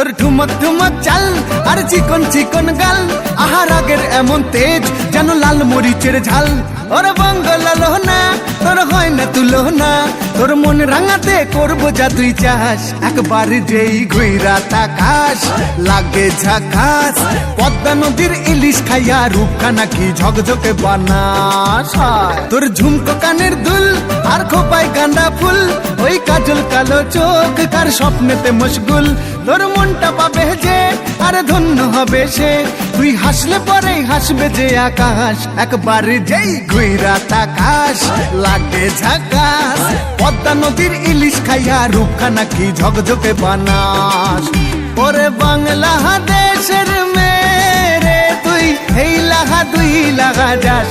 তোর ঠুমক ঠুমক চাল, আর চিকন চিকন গাল। আহার আগের এমন তেজ যেন লাল মরিচের ঝাল। ওর বঙ্গল না, তোর হয় না তুলো না। তোর মন রাঙাতে করব যা তুই চাস একবার যেই ঘুইরা তাকাস, লাগে ঝাকাস। পদ্মা নদীর ইলিশ খাইয়া রূপখানা কি ঝকঝকে বানাস তোর ঝুমকো কানের দুল, আর খোপায় গাঁদা ফুল কালো চোখ, কার স্বপ্নেতে মশগুল? তোর মনটা পাবে যে, আর ধন্য হবে সে। তুই হাসলে পরে হাসবে যে আকাশ। একবার যেই ঘুইরা তাকাস, লাগে ঝাকাস। পদ্মা নদীর ইলিশ খাইয়া রূপখানা কি ঝকঝকে বানাস? ওরে বাংলা দেশের মেরে তুই, এই লাহা দুই লাগা যাস।